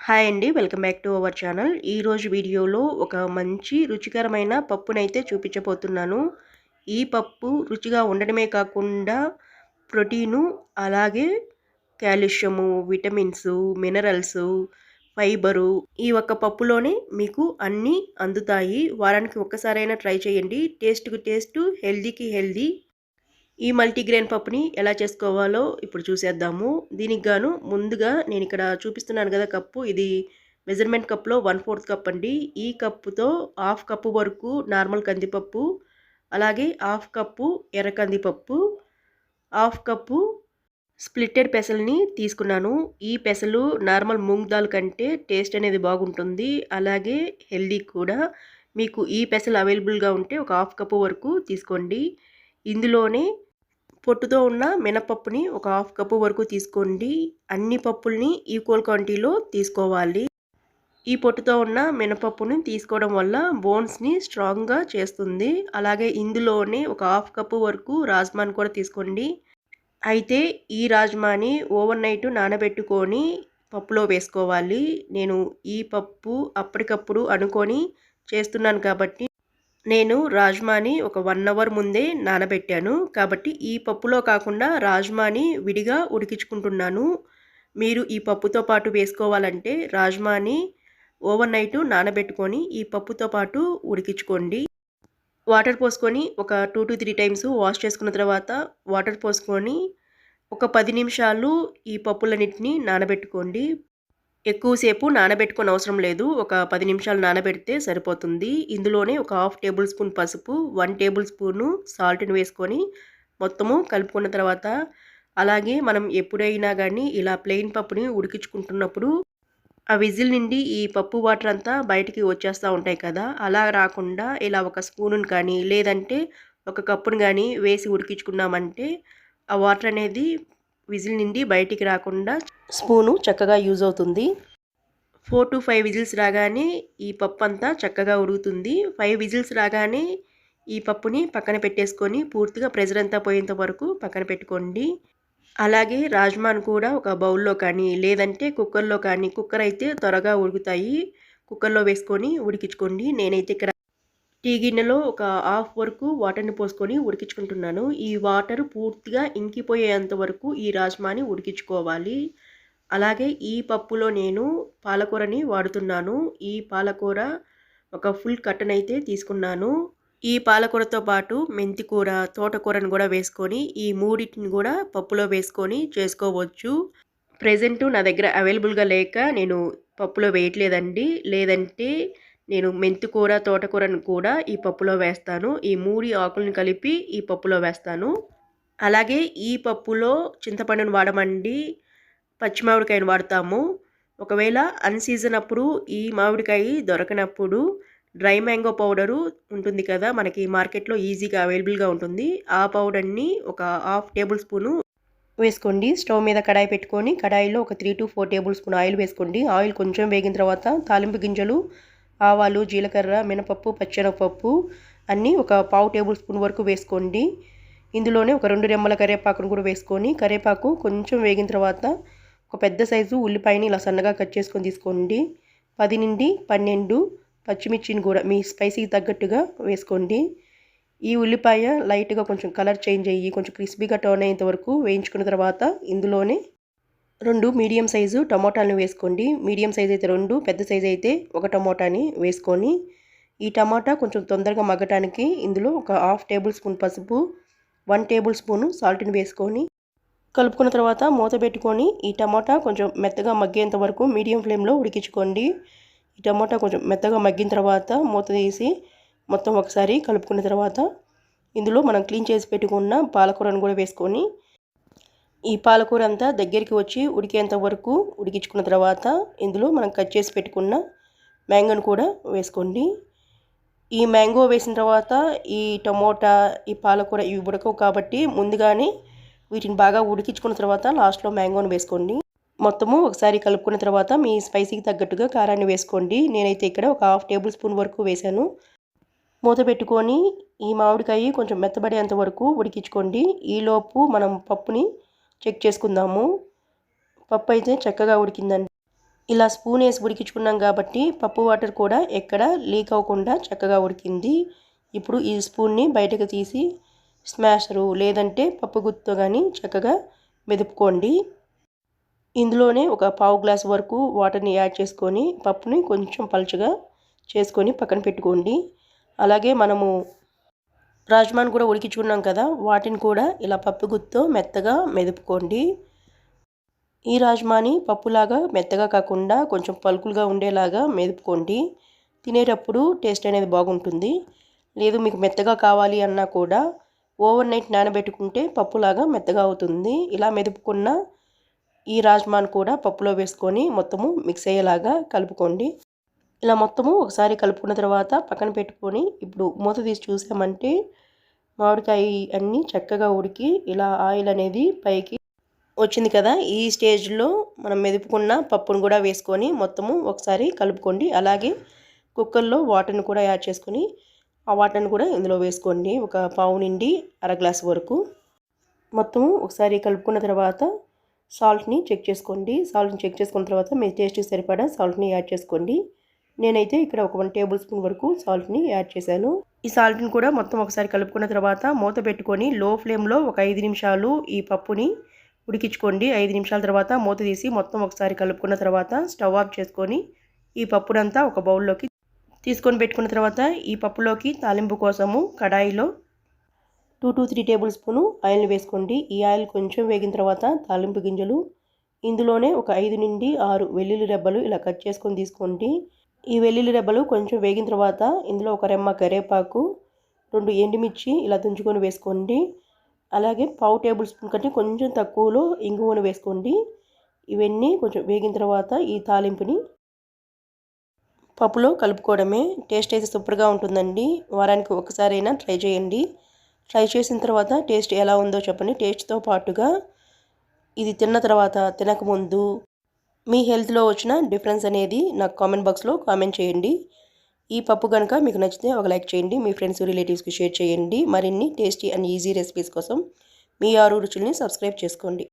Hi అండి welcome back to our channel. ఈరోజు వీడియోలో ఒక మంచి రుచికరమైన పప్పునైతే చూపించబోతున్నాను. ఈ పప్పు రుచిగా ఉండడమే కాకుండా ప్రోటీను అలాగే కాల్షియము విటమిన్స్ మినరల్స్ ఫైబరు ఈ ఒక్క పప్పులోనే మీకు అన్నీ అందుతాయి. వారానికి ఒక్కసారైనా ట్రై చేయండి. టేస్ట్కి టేస్ట్ హెల్దీకి హెల్దీ. ఈ మల్టీగ్రెయిన్ పప్పుని ఎలా చేసుకోవాలో ఇప్పుడు చూసేద్దాము. దీనికి గాను ముందుగా నేను ఇక్కడ చూపిస్తున్నాను కదా కప్పు. ఇది మెజర్మెంట్ కప్లో వన్ ఫోర్త్ కప్ అండి. ఈ కప్పుతో హాఫ్ కప్పు వరకు నార్మల్ కందిపప్పు అలాగే హాఫ్ కప్పు ఎర్ర కందిపప్పు హాఫ్ కప్పు స్ప్లిట్టెడ్ పెసల్ని తీసుకున్నాను. ఈ పెసలు నార్మల్ మూంగ్ దాల్ కంటే టేస్ట్ అనేది బాగుంటుంది. అలాగే హెల్దీ కూడా. మీకు ఈ పెసలు అవైలబుల్గా ఉంటే ఒక హాఫ్ కప్పు వరకు తీసుకోండి. ఇందులోనే పొట్టుతో ఉన్న మినపప్పుని ఒక హాఫ్ కప్పు వరకు తీసుకోండి. అన్ని పప్పుల్ని ఈక్వల్ క్వాంటిటీలో తీసుకోవాలి. ఈ పొట్టుతో ఉన్న మినపప్పుని తీసుకోవడం వల్ల బోన్స్ని స్ట్రాంగ్గా చేస్తుంది. అలాగే ఇందులోనే ఒక హాఫ్ కప్పు వరకు రాజ్మాని కూడా తీసుకోండి. అయితే ఈ రాజ్మాని ఓవర్ నైట్ నానబెట్టుకొని పప్పులో వేసుకోవాలి. నేను ఈ పప్పు అప్పటికప్పుడు అనుకొని చేస్తున్నాను కాబట్టి నేను రాజ్మాని ఒక వన్ అవర్ ముందే నానబెట్టాను. కాబట్టి ఈ పప్పులో కాకుండా రాజ్మాని విడిగా ఉడికించుకుంటున్నాను. మీరు ఈ పప్పుతో పాటు వేసుకోవాలంటే రాజ్మాని ఓవర్ నైట్ నానబెట్టుకొని ఈ పప్పుతో పాటు ఉడికించుకోండి. వాటర్ పోసుకొని ఒక two to three times wash చేసుకున్న తర్వాత వాటర్ పోసుకొని ఒక పది నిమిషాలు ఈ పప్పులన్నింటినీ నానబెట్టుకోండి. ఎక్కువసేపు నానబెట్టుకుని అవసరం లేదు. ఒక పది నిమిషాలు నానబెడితే సరిపోతుంది. ఇందులోనే ఒక హాఫ్ టేబుల్ స్పూన్ పసుపు వన్ టేబుల్ స్పూను సాల్ట్ని వేసుకొని మొత్తము కలుపుకున్న తర్వాత అలాగే మనం ఎప్పుడైనా కానీ ఇలా ప్లెయిన్ పప్పుని ఉడికించుకుంటున్నప్పుడు ఆ విజిల్ నుండి ఈ పప్పు వాటర్ అంతా బయటికి వచ్చేస్తూ ఉంటాయి కదా! అలా రాకుండా ఇలా ఒక స్పూను కానీ లేదంటే ఒక కప్పును కానీ వేసి ఉడికించుకున్నామంటే ఆ వాటర్ అనేది విజిల్ నుండి బయటికి రాకుండా స్పూను చక్కగా యూజ్ అవుతుంది. ఫోర్ టు ఫైవ్ విజిల్స్ రాగానే ఈ పప్పు అంతా చక్కగా ఉడుగుతుంది ఫైవ్ విజిల్స్ రాగానే ఈ పప్పుని పక్కన పెట్టేసుకొని పూర్తిగా ప్రెజర్ అంతా పోయేంత వరకు పక్కన పెట్టుకోండి. అలాగే రాజ్మాన్ కూడా ఒక బౌల్లో కానీ లేదంటే కుక్కర్లో కానీ కుక్కర్ అయితే త్వరగా ఉడుకుతాయి. కుక్కర్లో వేసుకొని ఉడికించుకోండి. నేనైతే ఇక్కడ టీ గిన్నెలో ఒక హాఫ్ వరకు వాటర్ని పోసుకొని ఉడికించుకుంటున్నాను. ఈ వాటర్ పూర్తిగా ఇంకిపోయేంత వరకు ఈ రాజ్మాని ఉడికించుకోవాలి. అలాగే ఈ పప్పులో నేను పాలకూరని వాడుతున్నాను. ఈ పాలకూర ఒక ఫుల్ కట్టన్ అయితే తీసుకున్నాను. ఈ పాలకూరతో పాటు మెంతికూర తోటకూరను కూడా వేసుకొని ఈ మూడింటిని కూడా పప్పులో వేసుకొని చేసుకోవచ్చు. ప్రజెంటు నా దగ్గర అవైలబుల్గా లేక నేను పప్పులో వేయట్లేదండి. లేదంటే నేను మెంతికూర తోటకూరను కూడా ఈ పప్పులో వేస్తాను. ఈ మూడి ఆకులను కలిపి ఈ పప్పులో వేస్తాను. అలాగే ఈ పప్పులో చింతపండును వాడమండి. పచ్చి మామిడికాయను వాడతాము. ఒకవేళ అన్సీజన్ అప్పుడు ఈ మామిడికాయ దొరకనప్పుడు డ్రై మ్యాంగో పౌడరు ఉంటుంది కదా మనకి మార్కెట్లో ఈజీగా అవైలబుల్గా ఉంటుంది. ఆ పౌడర్ని ఒక హాఫ్ టేబుల్ స్పూను వేసుకోండి. స్టవ్ మీద కడాయి పెట్టుకొని కడాయిలో ఒక three to four tablespoon oil వేసుకోండి. ఆయిల్ కొంచెం వేగిన తర్వాత తాలింపు గింజలు ఆవాలు జీలకర్ర మినపప్పు పచ్చెనపప్పు అన్నీ ఒక పావు టేబుల్ స్పూన్ వరకు వేసుకోండి. ఇందులోనే ఒక రెండు రెమ్మల కరివేపాకును కూడా వేసుకొని కరివేపాకు కొంచెం వేగిన తర్వాత ఒక పెద్ద సైజు ఉల్లిపాయని ఇలా సన్నగా కట్ చేసుకొని తీసుకోండి. పది నుండి పన్నెండు పచ్చిమిర్చిని కూడా మీ స్పైసీకి తగ్గట్టుగా వేసుకోండి. ఈ ఉల్లిపాయ లైట్గా కొంచెం కలర్ చేంజ్ అయ్యి కొంచెం క్రిస్పీగా టర్న్ అయ్యేంత వరకు వేయించుకున్న తర్వాత ఇందులోనే రెండు మీడియం సైజు టమోటాలను వేసుకోండి. మీడియం సైజ్ అయితే రెండు పెద్ద సైజ్ అయితే ఒక టమోటాని వేసుకొని ఈ టమాటా కొంచెం తొందరగా మగ్గటానికి ఇందులో ఒక హాఫ్ టేబుల్ స్పూన్ పసుపు వన్ టేబుల్ స్పూను సాల్ట్ని వేసుకొని కలుపుకున్న తర్వాత మూత పెట్టుకొని ఈ టమాటా కొంచెం మెత్తగా మగ్గేంత వరకు మీడియం ఫ్లేమ్లో ఉడికించుకోండి. ఈ టమాటా కొంచెం మెత్తగా మగ్గిన తర్వాత మూత తీసి మొత్తం ఒకసారి కలుపుకున్న తర్వాత ఇందులో మనం క్లీన్ చేసి పెట్టుకున్న పాలకూరను కూడా వేసుకొని ఈ పాలకూర అంతా దగ్గరికి వచ్చి ఉడికేంత వరకు ఉడికించుకున్న తర్వాత ఇందులో మనం కట్ చేసి పెట్టుకున్న మ్యాంగోని కూడా వేసుకోండి. ఈ మ్యాంగో వేసిన తర్వాత ఈ టమోటా ఈ పాలకూర ఇవి ఉడకవు కాబట్టి ముందుగానే వీటిని బాగా ఉడికించుకున్న తర్వాత లాస్ట్లో మ్యాంగోని వేసుకోండి. మొత్తము ఒకసారి కలుపుకున్న తర్వాత మీ స్పైసీకి తగ్గట్టుగా కారాన్ని వేసుకోండి. నేనైతే ఇక్కడ ఒక హాఫ్ టేబుల్ స్పూన్ వరకు వేశాను. మూత పెట్టుకొని ఈ మామిడికాయ కొంచెం మెత్తబడేంత వరకు ఉడికించుకోండి. ఈలోపు మనం పప్పుని చెక్ చేసుకుందాము. పప్పు అయితే చక్కగా ఉడికిందండి. ఇలా స్పూన్ వేసి ఉడికించుకున్నాం కాబట్టి పప్పు వాటర్ కూడా ఎక్కడ లీక్ అవ్వకుండా చక్కగా ఉడికింది. ఇప్పుడు ఈ స్పూన్ని బయటకు తీసి స్మాషరు లేదంటే పప్పు గుత్తో కానీ చక్కగా మెదుపుకోండి. ఇందులోనే ఒక పావు గ్లాస్ వరకు వాటర్ని యాడ్ చేసుకొని పప్పుని కొంచెం పలుచగా చేసుకొని పక్కన పెట్టుకోండి. అలాగే మనము రాజ్మాన్ కూడా ఉడికించుకున్నాం కదా వాటిని కూడా ఇలా పప్పు గుత్తో మెత్తగా మెదుపుకోండి. ఈ రాజ్మాని పప్పులాగా మెత్తగా కాకుండా కొంచెం పలుకులుగా ఉండేలాగా మెదుపుకోండి. తినేటప్పుడు టేస్ట్ అనేది బాగుంటుంది. లేదు మీకు మెత్తగా కావాలి అన్నా కూడా ఓవర్ నైట్ నానబెట్టుకుంటే పప్పులాగా మెత్తగా అవుతుంది. ఇలా మెదుపుకున్న ఈ రాజ్మాన్ కూడా పప్పులో వేసుకొని మొత్తము మిక్స్ అయ్యేలాగా కలుపుకోండి. ఇలా మొత్తము ఒకసారి కలుపుకున్న తర్వాత పక్కన పెట్టుకొని ఇప్పుడు మూత తీసి చూసామంటే మామిడికాయ అన్నీ చక్కగా ఉడికి ఇలా ఆయిల్ అనేది పైకి వచ్చింది కదా. ఈ స్టేజ్లో మనం మెదుపుకున్న పప్పును కూడా వేసుకొని మొత్తము ఒకసారి కలుపుకోండి. అలాగే కుక్కర్లో వాటర్ని కూడా యాడ్ చేసుకొని ఆ వాటర్ని కూడా ఇందులో వేసుకోండి. ఒక పావు నిండి అర గ్లాస్ వరకు. మొత్తము ఒకసారి కలుపుకున్న తర్వాత సాల్ట్ని చెక్ చేసుకోండి. సాల్ట్ని చెక్ చేసుకున్న తర్వాత మీ టేస్ట్కి సరిపడా సాల్ట్ని యాడ్ చేసుకోండి. నేనైతే ఇక్కడ ఒక వన్ టేబుల్ స్పూన్ వరకు సాల్ట్ని యాడ్ చేశాను. ఈ సాల్ట్ని కూడా మొత్తం ఒకసారి కలుపుకున్న తర్వాత మూత పెట్టుకొని లో ఫ్లేమ్లో ఒక ఐదు నిమిషాలు ఈ పప్పుని ఉడికించుకోండి. ఐదు నిమిషాల తర్వాత మూత తీసి మొత్తం ఒకసారి కలుపుకున్న తర్వాత స్టవ్ ఆఫ్ చేసుకొని ఈ పప్పునంతా ఒక బౌల్లోకి తీసుకొని పెట్టుకున్న తర్వాత ఈ పప్పులోకి తాలింపు కోసము కడాయిలో two to three tablespoon ఆయిల్ని వేసుకోండి. ఈ ఆయిల్ కొంచెం వేగిన తర్వాత తాలింపు గింజలు ఇందులోనే ఒక ఐదు నుండి ఆరు వెల్లుల్లి రెబ్బలు ఇలా కట్ చేసుకొని తీసుకోండి. ఈ వెల్లుల్లి రెబ్బలు కొంచెం వేగిన తర్వాత ఇందులో ఒక రెమ్మ కరేపాకు రెండు ఎండుమిర్చి ఇలా తుంచుకొని వేసుకోండి. అలాగే పావు టేబుల్ స్పూన్ కంటే కొంచెం తక్కువలో ఇంగువను వేసుకోండి. ఇవన్నీ కొంచెం వేగిన తర్వాత ఈ తాలింపుని పప్పులో కలుపుకోవడమే టేస్ట్ అయితే సూపర్గా ఉంటుందండి. వారానికి ఒకసారైనా ట్రై చేయండి. ట్రై చేసిన తర్వాత టేస్ట్ ఎలా ఉందో చెప్పండి. టేస్ట్తో పాటుగా ఇది తిన్న తర్వాత తినకముందు మీ హెల్త్లో వచ్చిన డిఫరెన్స్ అనేది నాకు కామెంట్ బాక్స్లో కామెంట్ చేయండి. ఈ పప్పు కనుక మీకు నచ్చితే ఒక లైక్ చేయండి మీ ఫ్రెండ్స్ రిలేటివ్స్కి షేర్ చేయండి. మరిన్ని టేస్టీ అండ్ ఈజీ రెసిపీస్ కోసం మీ ఆరు రుచుల్ని సబ్స్క్రైబ్ చేసుకోండి.